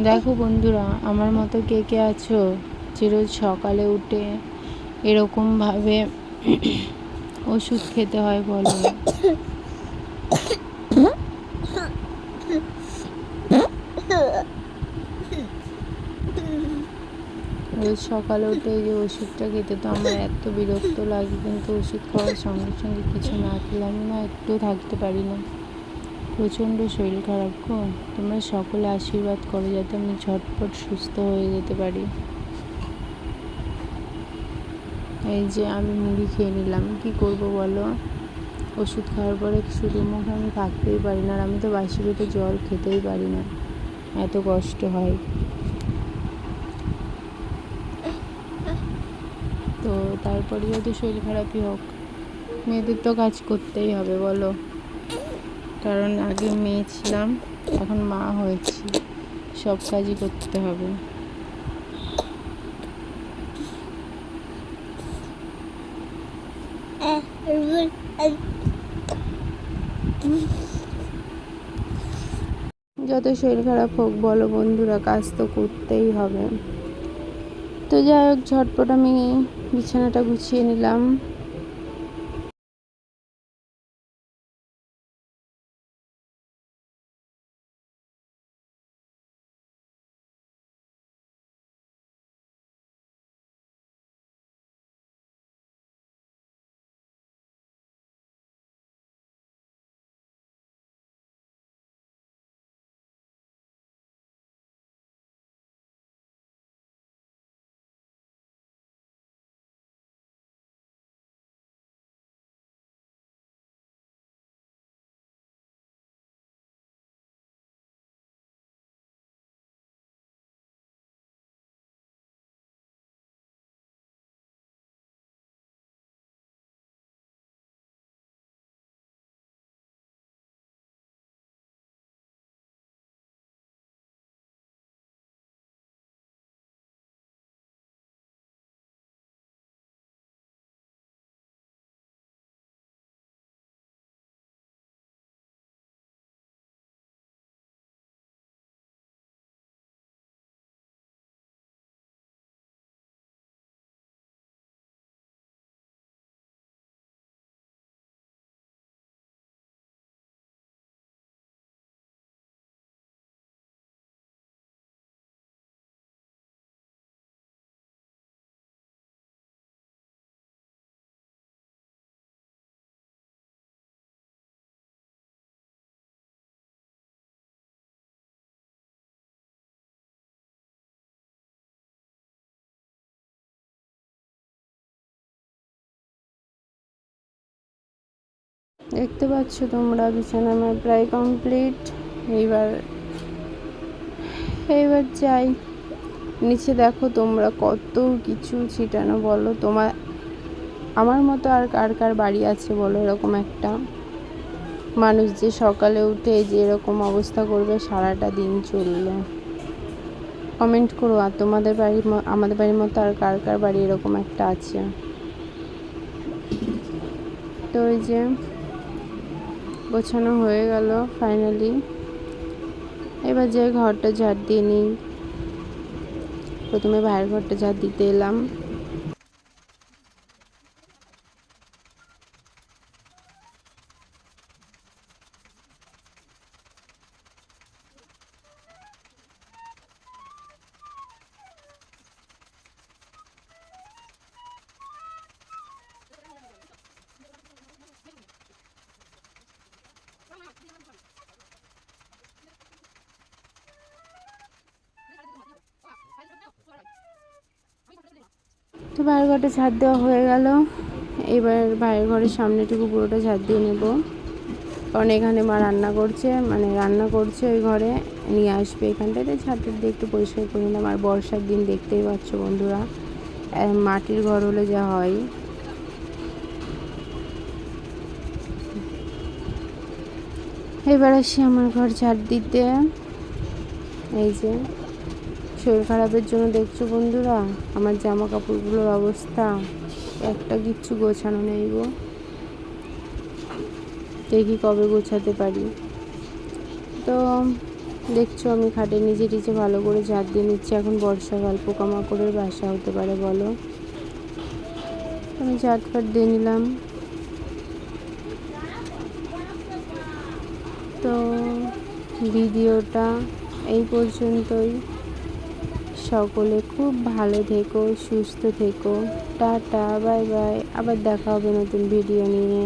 দেখো বন্ধুরা, আমার মতো কে কে আছো? যে রোজ সকালে উঠে এরকমভাবে ওষুধ খেতে হয় বলো। রোজ সকালে উঠে যে ওষুধটা খেতে তো আমার এত বিরক্ত লাগে, কিন্তু ওষুধ খাওয়ার সঙ্গে সঙ্গে কিছু না খেলে আমি না একটু থাকতে পারি না। প্রচণ্ড শরীর খারাপ গো। তোমরা সকলে আশীর্বাদ করো যাতে আমি ঝটপট সুস্থ হয়ে যেতে পারি। এই যে আমি মুড়ি খেয়ে নিলাম। কি করব বলো? ওষুধ খাওয়ার পরে শুধু মুখ আমি থাকতেই পারি না, আর আমি তো বাসি পেটে জল খেতেই পারি না। এত কষ্ট হয়। তো তারপরে যদি শরীর খারাপই হোক, মেয়েদের তো কাজ করতেই হবে, বলো। কারণ আগে মেয়ে ছিলাম, এখন মা হয়েছি। সব কাজই করতে হবে। যত শরীর খারাপ হোক, বলো বন্ধুরা, কাজ তো করতেই হবে। তো যাই হোক, ঝটপট আমি বিছানাটা গুছিয়ে নিলাম। দেখতে পাচ্ছ তোমরা, বিছানা আমার প্রায় কমপ্লিট এইবার এইবার যাই। নিচে দেখো তোমরা কত কিছু ছিটানো, বলো তোমার, আমার মতো আর কার কার বাড়ি আছে বলো এরকম একটা? মানুষ যে সকালে উঠে যে এরকম অবস্থা করবে, সারাটা দিন চলল। কমেন্ট করো, আর তোমাদের বাড়ির আমাদের বাড়ির মতো আর কার কার বাড়ি এরকম একটা আছে? তো ওই যে গোছানো হয়ে গেল ফাইনালি এবার যে ঘরটা ঝাড় দিয়ে নিই। প্রথমে বাইরের ঘরটা ঝাড় দিতে এলাম। তো বাইরের ঘরটা ঝাড় দেওয়া হয়ে গেল। এবার বাইরের ঘরের সামনেটুকু পুরোটা ঝাড় দিয়ে নেব। কারণ এখানে মা রান্না করছে মানে রান্না করছে ওই ঘরে, নিয়ে আসবে এখানটাতে ছাদটা দিয়ে একটু পরিষ্কার করে নিলাম। আর বর্ষার দিন দেখতেই পাচ্ছ বন্ধুরা মাটির ঘর হলে যা হয়। এবার আসি আমার ঘর ঝাড় দিতে। এই যে শরীর খারাপের জন্য দেখছ বন্ধুরা? আমার জামা কাপড়গুলোর অবস্থা। একটা কিচ্ছু গোছানো নেই গো। দেখি কবে গোছাতে পারি। তো, দেখছ আমি খাটে নিচে টিচে ভালো করে ঝাঁট দিয়ে নিচ্ছি। এখন বর্ষাকাল পোকামাকড়ের বাসা হতে পারে বলো? আমি ঝাঁট ফাট দিয়ে নিলাম। তো, ভিডিওটা এই পর্যন্তই। সকলে খুব ভালো থেকো, সুস্থ থেকো। Ta-ta, bye bye. আবার দেখা হবে নতুন ভিডিও নিয়ে।